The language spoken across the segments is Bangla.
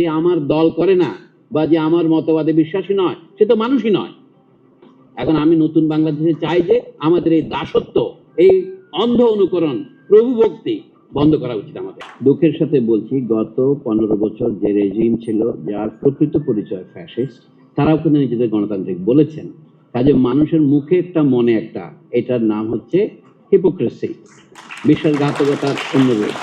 যে আমার দল করে না বা যে আমার মতবাদে বিশ্বাসী নয়, সে তো মানুষই নয়। এখন আমি নতুন বাংলাদেশে চাই যে আমাদের এই দাসত্ব, এই অন্ধ অনুকরণ, প্রভু ভক্তি বন্ধ করা উচিত আমাদের। দুঃখের সাথে বলছি, গত পনেরো বছর যে রেজিম ছিল, যার প্রকৃত পরিচয় ফ্যাসিস্ট তারাও কিন্তু নিজেদের গণতান্ত্রিক বলেছেন। কাজে মানুষের মুখে একটা মনে একটা, এটার নাম হচ্ছে হিপোক্রেসি বিশ্বাসঘাতকতার অন্য রূপ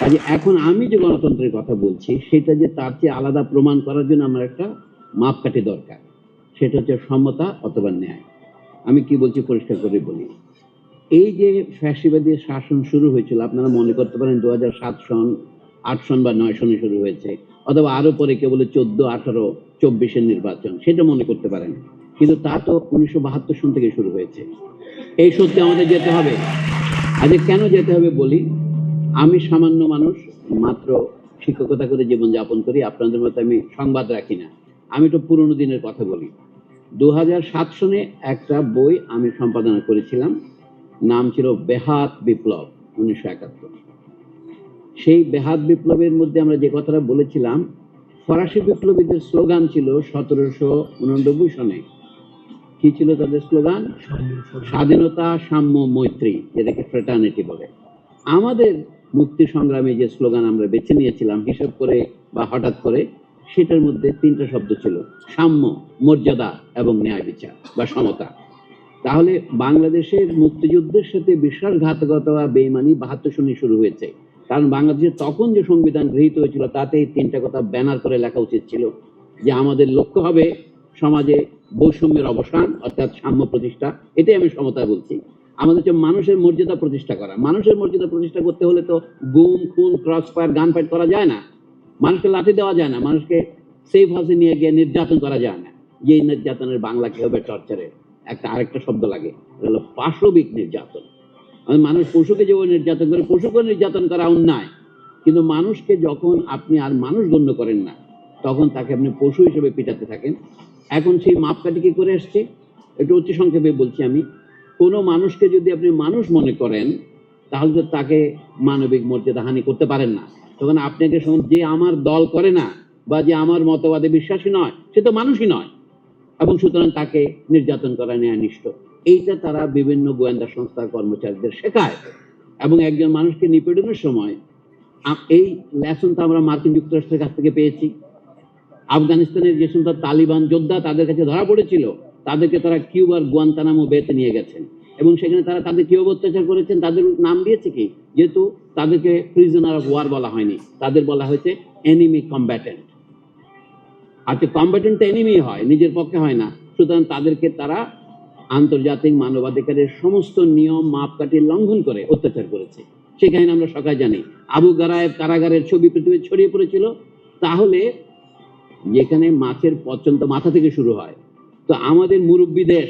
কাজে এখন আমি যে গণতন্ত্রের কথা বলছি, সেটা যে তার চেয়ে আলাদা প্রমাণ করার জন্য আমার একটা মাপকাঠি দরকার। সেটা হচ্ছে সমতা অথবা ন্যায়। আমি কি বলছি পরিষ্কার করে বলি। এই যে ফ্যাসিবাদী শাসন শুরু হয়েছিল, আপনারা মনে করতে পারেন দু হাজার সাত সন, আট সন বা নয় সনে শুরু হয়েছে, অথবা আরও পরে কেবল চোদ্দ, আঠারো, চব্বিশের নির্বাচন, সেটা মনে করতে পারেন। কিন্তু তা তো উনিশশো বাহাত্তর সন থেকে শুরু হয়েছে। এই সত্যি আমাদের যেতে হবে। আজকে কেন যেতে হবে বলি? আমি সামান্য মানুষ মাত্র শিক্ষকতা করে জীবন যাপন করি আপনাদের মতো আমি সংবাদ রাখি না। আমি তো পুরনো দিনের কথা বলি। দু সাত সনে একটা বই আমি সম্পাদনা করেছিলাম নাম ছিল বেহাত বিপ্লব উনিশশো একাত্তর। সেই বেহাত বিপ্লবের মধ্যে আমরা যে কথাটা বলেছিলাম ফরাসি বিপ্লবীদের স্লোগান ছিল সতেরোশো উননব্বই সনে। কি ছিল তাদের স্লোগান? স্বাধীনতা। সাম্য মৈত্রী যেটাকে ফ্রেটার্নিটি বলে। আমাদের মুক্তি সংগ্রামে যে স্লোগান আমরা বেছে নিয়েছিলাম, হিসাব করে বা হঠাৎ করে, সেটার মধ্যে তিনটা শব্দ ছিল, সাম্য, মর্যাদা এবং ন্যায় বিচার বা সমতা। তাহলে বাংলাদেশের মুক্তিযুদ্ধের সাথে বিশ্বাসঘাতকতা বা বেইমানি বাহাত্তর সনে শুরু হয়েছে। কারণ বাংলাদেশে তখন যে সংবিধান গৃহীত হয়েছিল তাতে এই তিনটা কথা ব্যানার করে লেখা উচিত ছিল যে আমাদের লক্ষ্য হবে সমাজে বৈষম্যের অবসান, অর্থাৎ সাম্য প্রতিষ্ঠা। এটাই আমি সমতা বলছি। আমাদের হচ্ছে মানুষের মর্যাদা প্রতিষ্ঠা করা। মানুষের মর্যাদা প্রতিষ্ঠা করতে হলে তো গুম, খুন ক্রস ফায়ার গান ফাইট করা যায় না। মানুষকে লাঠি দেওয়া যায় না। মানুষকে সেফ হাউসে নিয়ে গিয়ে নির্যাতন করা যায় না। যে নির্যাতনের বাংলা কি হবে টর্চারের একটা আরেকটা শব্দ লাগে। হলো পাশবিক নির্যাতন। মানে মানুষ পশুকে যেভাবে নির্যাতন করে পশুকে নির্যাতন করা অন্যায়। কিন্তু মানুষকে যখন আপনি আর মানুষ গণ্য করেন না, তখন তাকে আপনি পশু হিসেবে পিটাতে থাকেন। এখন সেই মাপকাঠি কি করে আসছে একটু অতি সংক্ষেপে বলছি আমি। কোনো মানুষকে যদি আপনি মানুষ মনে করেন, তাহলে তো তাকে মানবিক মর্যাদা হানি করতে পারেন না। তখন আপনাকে যে আমার দল করে না বা যে আমার মতবাদে বিশ্বাসী নয়, সে তো মানুষই নয়। এবং সুতরাং তাকে নির্যাতন করা নেয় নিষ্ঠ এইটা তারা বিভিন্ন গোয়েন্দা সংস্থার কর্মচারীদের শেখায়। এবং একজন মানুষকে নিপীড়নের সময় এই লেসনটা আমরা মার্কিন যুক্তরাষ্ট্রের কাছ থেকে পেয়েছি। আফগানিস্তানের যে সমস্ত তালিবান যোদ্ধা তাদের কাছে ধরা পড়েছিল। তাদেরকে তারা কিউবার গুয়ান্তানামো বেতে নিয়ে গেছেন। এবং সেখানে তারা তাদের কীভাবে অত্যাচার করেছেন, তাদের নাম দিয়েছে কি? যেহেতু তাদেরকে প্রিজনার অফ ওয়ার বলা হয়নি। তাদের বলা হয়েছে এনিমি কম্ব্যাটেন্ট আজকে কম্ব্যাটেন্ট এনিমি হয়, নিজের পক্ষে হয় না, সুতরাং তাদেরকে তারা আন্তর্জাতিক মানবাধিকারের সমস্ত নিয়ম মাপকাঠি লঙ্ঘন করে অত্যাচার করেছে। সে কাহিনী আমরা সকাল জানি, আবু গারায়েব কারাগারের ছবি পৃথিবী ছড়িয়ে পড়েছিল। তাহলে যেখানে মাছের পচন তো মাথা থেকে শুরু হয় তো আমাদের মুরব্বী দেশ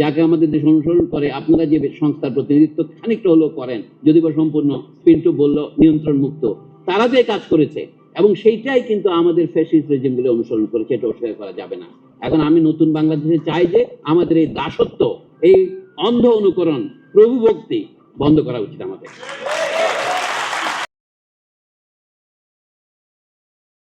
যাকে আমাদের দেশ অনুসরণ করে, আপনারা যে সংস্থার প্রতিনিধিত্ব খানিকটা হলেও করেন, যদি বা সম্পূর্ণ পিন্টু বলল নিয়ন্ত্রণ মুক্ত, তারা যে কাজ করেছে এবং সেইটাই কিন্তু আমাদের ফ্যাসিস্ট রেজিমগুলো অনুসরণ করেছে, এটা অস্বীকার করা যাবে না। এখন আমি নতুন বাংলাদেশে চাই যে আমাদের এই দাসত্ব, এই অন্ধ অনুকরণ প্রভু ভক্তি বন্ধ করা উচিত আমাদের।